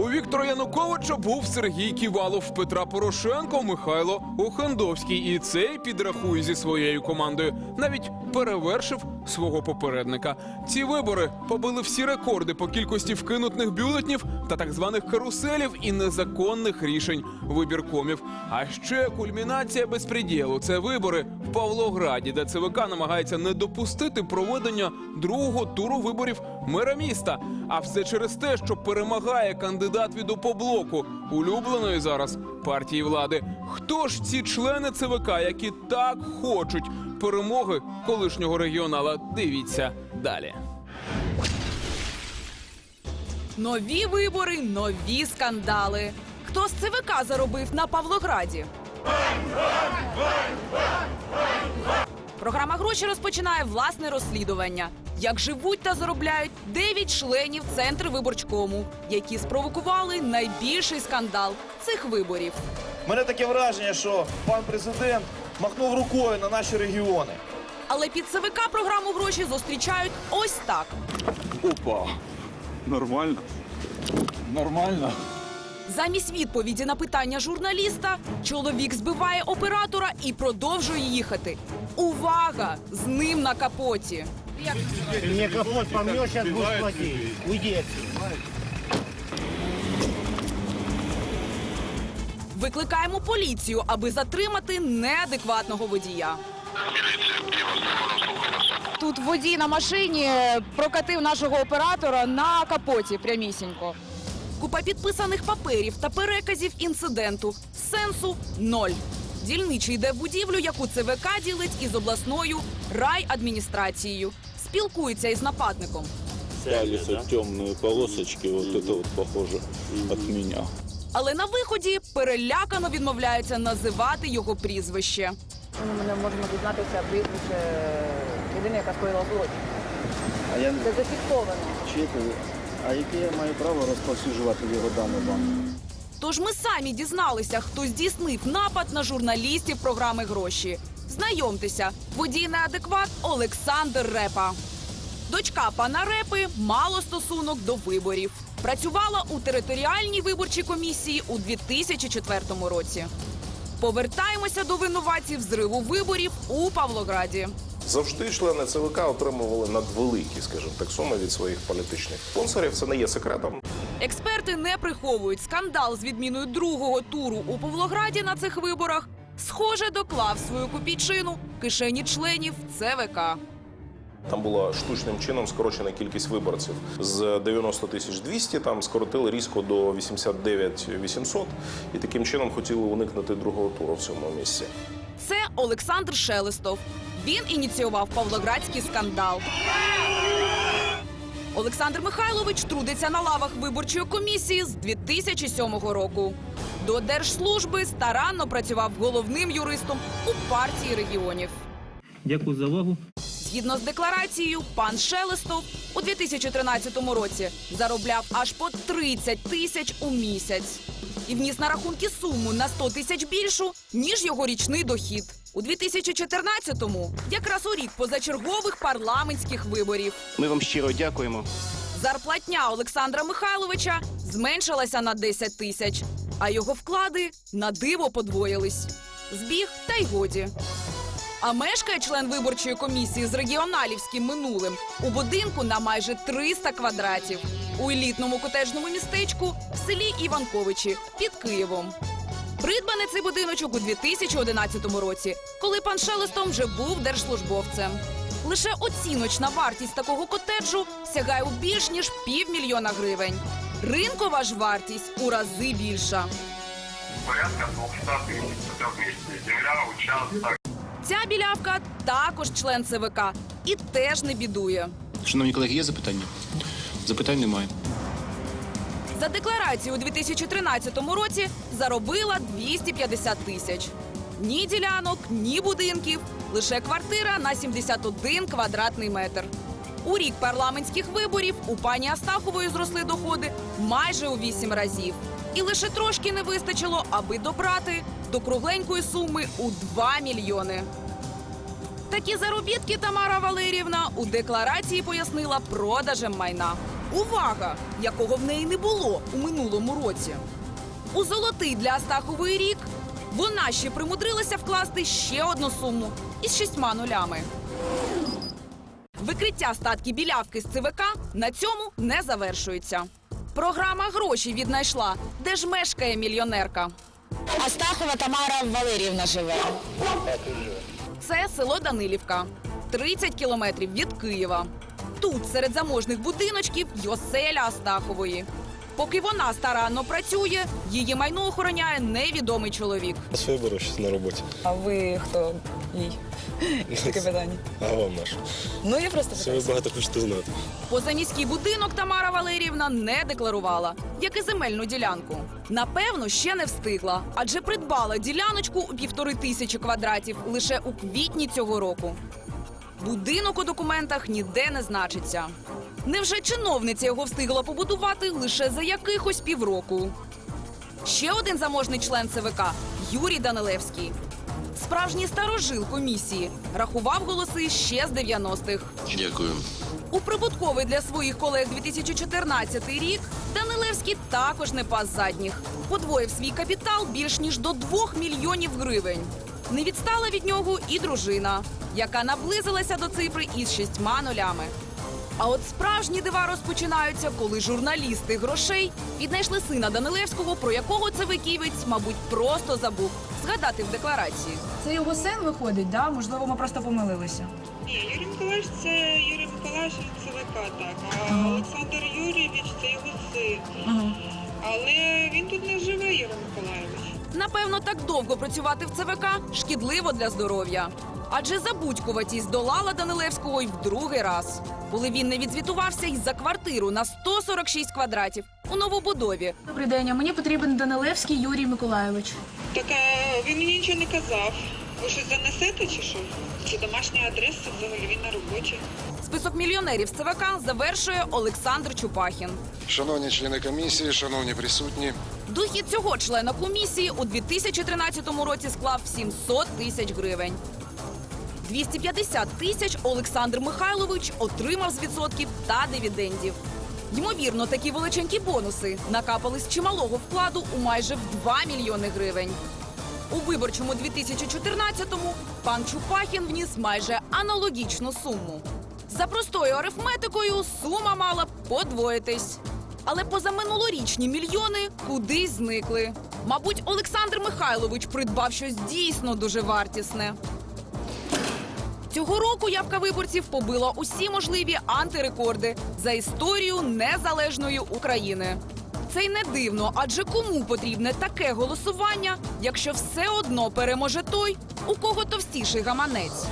У Віктора Януковича був Сергій Ківалов, Петра Порошенко, Михайло Охендовський. І цей підрахує зі своєю командою. Навіть перевершив свого попередника. Ці вибори побили всі рекорди по кількості вкинутих бюлетнів та так званих каруселів і незаконних рішень вибіркомів. А ще кульмінація безпреділу – це вибори в Павлограді, де ЦВК намагається не допустити проведення другого туру виборів мера міста. А все через те, що перемагає кандидат від опоблоку, улюбленої зараз партії влади. Хто ж ці члени ЦВК, які так хочуть перемоги колишнього регіонала? Дивіться далі. Нові вибори, нові скандали. Хто з ЦВК заробив на Павлограді? Програма гроші розпочинає власне розслідування. Як живуть та заробляють 9 членів Центру виборчкому, які спровокували найбільший скандал цих виборів. Мене таке враження, що пан президент махнув рукою на наші регіони. Але під ЦВК програму гроші зустрічають ось так. Опа. Нормально. Нормально. Замість відповіді на питання журналіста, чоловік збиває оператора і продовжує їхати. Увага! З ним на капоті. Мне капот помнешь, сейчас будешь платить. Уйди отсюда. Викликаємо поліцію, аби затримати неадекватного водія. Тут водій на машині прокатив нашого оператора на капоті прямісінько. Купа підписаних паперів та переказів інциденту. Сенсу ноль. Дільничий йде в будівлю, яку ЦВК ділить із обласною райадміністрацією. Спілкується із нападником. Пялятся темные полосочки, вот это вот похоже от меня. Але на виході перелякано відмовляється називати його прізвище. Ми не можемо дізнатися прізвище людини, яка скоїла злочин. А я Це зафіксовано. чекаю. А яке я маю право розповсюджувати його дані вам? Тож ми самі дізналися, хто здійснив напад на журналістів програми гроші. Знайомтеся, водій неадекват Олександр Репа. Дочка пана Репи мало стосунок до виборів. Працювала у територіальній виборчій комісії у 2004 році. Повертаємося до винуватців зриву виборів у Павлограді. Завжди члени ЦВК отримували надвеликі, скажімо так, суми від своїх політичних спонсорів. Це не є секретом. Експерти не приховують скандал з відміною другого туру у Павлограді на цих виборах. Схоже, доклав свою копійчину кишені членів ЦВК. Там була штучним чином скорочена кількість виборців з 90 тисяч 200, там скоротили різко до 89 800 і таким чином хотіли уникнути другого туру в цьому місці. Це Олександр Шелестов. Він ініціював павлоградський скандал. Олександр Михайлович трудиться на лавах виборчої комісії з 2007 року. До держслужби старанно працював головним юристом у партії регіонів. Дякую за увагу. Згідно з декларацією, пан Шелестов у 2013 році заробляв аж по 30 тисяч у місяць і вніс на рахунки суму на 100 тисяч більшу, ніж його річний дохід. У 2014-му, якраз у рік позачергових парламентських виборів, Ми вам щиро дякуємо. зарплатня Олександра Михайловича зменшилася на 10 тисяч, а його вклади на диво подвоїлись. Збіг та й годі. А мешкає член виборчої комісії з регіоналівським минулим у будинку на майже 300 квадратів у елітному котежному містечку в селі Іванковичі під Києвом. Придбаний цей будиночок у 2011 році, коли пан Шелестом вже був держслужбовцем. Лише оціночна вартість такого котеджу сягає у більш ніж півмільйона гривень. Ринкова ж вартість у рази більша. порядка 200 тысяч в. Земля, участок. Ця білявка також член ЦВК і теж не бідує. Шановні колеги, є запитання? Запитань немає. За декларацію у 2013 році заробила 250 тисяч. Ні ділянок, ні будинків, лише квартира на 71 квадратний метр. У рік парламентських виборів у пані Астахової зросли доходи майже у 8 разів. І лише трошки не вистачило, аби добрати до кругленької суми у 2 мільйони. Такі заробітки Тамара Валерівна у декларації пояснила продажем майна. Увага! Якого в неї не було у минулому році. У золотий для Астахової рік вона ще примудрилася вкласти ще одну суму із шістьма нулями. Викриття статки білявки з ЦВК на цьому не завершується. Програма гроші віднайшла, де ж мешкає мільйонерка. Астахова Тамара Валеріївна живе. Це село Данилівка, 30 кілометрів від Києва. Тут, серед заможних будиночків, й оселя Астахової. Поки вона старанно працює, її майно охороняє невідомий чоловік. Своє беру щось на роботі. А ви хто їй? Таке питання. А вам наш. Ну я просто Це ви багато хочете знати. Позаміський будинок Тамара Валеріївна не декларувала, як і земельну ділянку. Напевно, ще не встигла, адже придбала діляночку у півтори тисячі квадратів лише у квітні цього року. Будинок у документах ніде не значиться. Невже чиновниця його встигла побудувати лише за якихось півроку? Ще один заможний член ЦВК Юрій Данилевський. Справжній старожил комісії рахував голоси ще з 90-х. Дякую. У прибутковий для своїх колег 2014 рік Данилевський також не пас задніх. Подвоїв свій капітал більш ніж до 2 мільйонів гривень. Не відстала від нього і дружина, яка наблизилася до цифри із шістьма нулями. А от справжні дива розпочинаються, коли журналісти грошей віднайшли сина Данилевського, про якого це виківець, мабуть, просто забув згадати в декларації. Це його син виходить, да? Можливо, ми просто помилилися. Ні, Юрій Миколаївич це Юрій Миколаївич ЦВК, так. А Олександр Юрійович це його син. Але він тут не живе, Юрій Миколаївич. Напевно, так довго працювати в ЦВК шкідливо для здоров'я. Адже забудькуватість здолала Данилевського й в другий раз, коли він не відзвітувався й за квартиру на 146 квадратів у новобудові. Добрий день, а мені потрібен Данилевський Юрій Миколайович. Так а він мені нічого не казав. Ви щось занесете чи що? Це домашня адреса, взагалі він на роботі. Список мільйонерів з ЦВК завершує Олександр Чупахін. Шановні члени комісії, шановні присутні. Дохід цього члена комісії у 2013 році склав 700 тисяч гривень. 250 тисяч Олександр Михайлович отримав з відсотків та дивідендів. Ймовірно, такі величенькі бонуси накапали з чималого вкладу у майже в 2 мільйони гривень. У виборчому 2014-му пан Чупахін вніс майже аналогічну суму. За простою арифметикою сума мала б подвоїтись. Але позаминулорічні мільйони кудись зникли. Мабуть, Олександр Михайлович придбав щось дійсно дуже вартісне. Цього року явка виборців побила усі можливі антирекорди за історію незалежної України. Це й не дивно, адже кому потрібне таке голосування, якщо все одно переможе той, у кого товстіший гаманець.